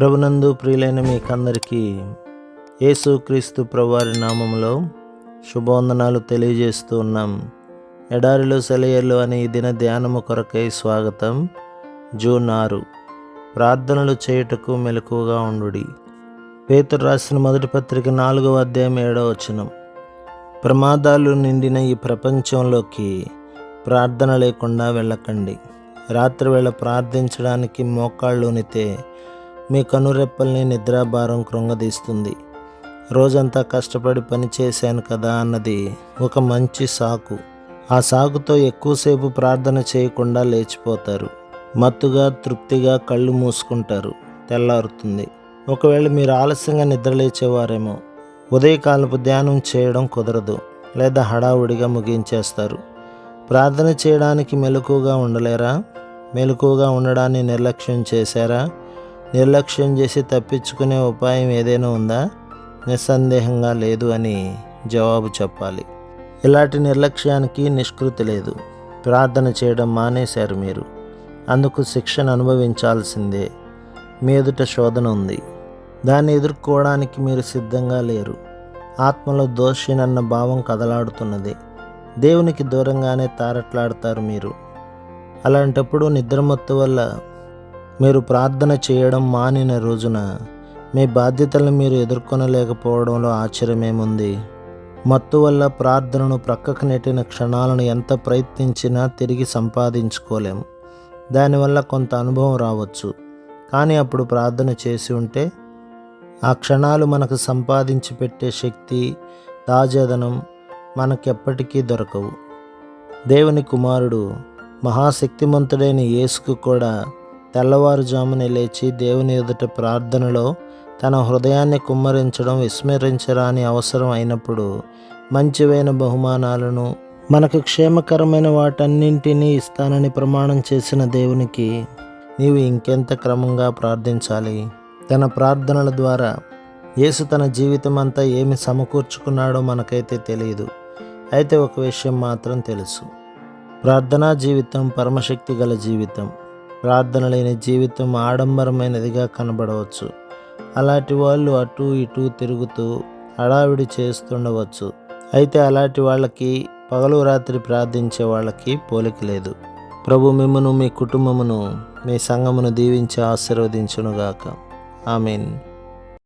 ప్రభునందు ప్రియులైన మీకందరికీ యేసుక్రీస్తు ప్రభువారి నామంలో శుభవందనాలు తెలియజేస్తూ ఉన్నాం. ఎడారిలో సెలయర్లు అనే ఈ దిన ధ్యానము కొరకై స్వాగతం. జూన్ ఆరు. ప్రార్థనలు చేయుటకు మెలకువగా ఉండుడి. పేతురు రాసిన మొదటి పత్రిక నాలుగవ అధ్యాయం ఏడవ వచనం. ప్రమాదాలు నిండిన ఈ ప్రపంచంలోకి ప్రార్థన లేకుండా వెళ్ళకండి. రాత్రివేళ ప్రార్థించడానికి మోకాళ్ళునితే మీ కనురెప్పల్ని నిద్రాభారం కృంగదీస్తుంది. రోజంతా కష్టపడి పని చేశాను కదా అన్నది ఒక మంచి సాకు. ఆ సాకుతో ఎక్కువసేపు ప్రార్థన చేయకుండా లేచిపోతారు. మత్తుగా తృప్తిగా కళ్ళు మూసుకుంటారు. తెల్లారుతుంది. ఒకవేళ మీరు ఆలస్యంగా నిద్రలేచేవారేమో ఉదయకాలపు ధ్యానం చేయడం కుదరదు లేదా హడావుడిగా ముగించేస్తారు. ప్రార్థన చేయడానికి మెలకుగా ఉండలేరా? మెలకుగా ఉండడాన్ని నిర్లక్ష్యం చేశారా? నిర్లక్ష్యం చేసి తప్పించుకునే ఉపాయం ఏదైనా ఉందా? నిస్సందేహంగా లేదు అని జవాబు చెప్పాలి. ఇలాంటి నిర్లక్ష్యానికి నిష్కృతి లేదు. ప్రార్థన చేయడం మానేశారు మీరు. అందుకు శిక్షణ అనుభవించాల్సిందే. మీ ఎదుట శోధన ఉంది. దాన్ని ఎదుర్కోవడానికి మీరు సిద్ధంగా లేరు. ఆత్మలో దోషినన్న భావం కదలాడుతున్నది. దేవునికి దూరంగానే తారట్లాడతారు మీరు. అలాంటప్పుడు నిద్రమత్తు వల్ల మీరు ప్రార్థన చేయడం మానిన రోజున మీ బాధ్యతలను మీరు ఎదుర్కొనలేకపోవడంలో ఆశ్చర్యమేముంది? మత్తు వల్ల ప్రార్థనను ప్రక్కకు నెట్టిన క్షణాలను ఎంత ప్రయత్నించినా తిరిగి సంపాదించుకోలేము. దానివల్ల కొంత అనుభవం రావచ్చు. కానీ అప్పుడు ప్రార్థన చేసి ఉంటే ఆ క్షణాలు మనకు సంపాదించి పెట్టే శక్తి తాజాదనం మనకెప్పటికీ దొరకవు. దేవుని కుమారుడు మహాశక్తిమంతుడైన యేసుకు కూడా తెల్లవారుజామున లేచి దేవుని ఎదుట ప్రార్థనలో తన హృదయాన్ని కుమ్మరించడం విస్మరించరాని అవసరం అయినప్పుడు మంచివైన బహుమానాలను మనకు క్షేమకరమైన వాటన్నింటినీ ఇస్తానని ప్రమాణం చేసిన దేవునికి నీవు ఇంకెంత క్రమంగా ప్రార్థించాలి? తన ప్రార్థనల ద్వారా యేసు తన జీవితం అంతా ఏమి సమకూర్చుకున్నాడో మనకైతే తెలియదు. అయితే ఒక విషయం మాత్రం తెలుసు. ప్రార్థనా జీవితం పరమశక్తి గల జీవితం. ప్రార్థన లేని జీవితం ఆడంబరమైనదిగా కనబడవచ్చు. అలాంటి వాళ్ళు అటు ఇటు తిరుగుతూ హడావిడి చేస్తుండవచ్చు. అయితే అలాంటి వాళ్ళకి పగలు రాత్రి ప్రార్థించే వాళ్ళకి పోలిక లేదు. ప్రభు మిమ్మను మీ కుటుంబమును మీ సంఘమును దీవించి ఆశీర్వదించునుగాక. మీన్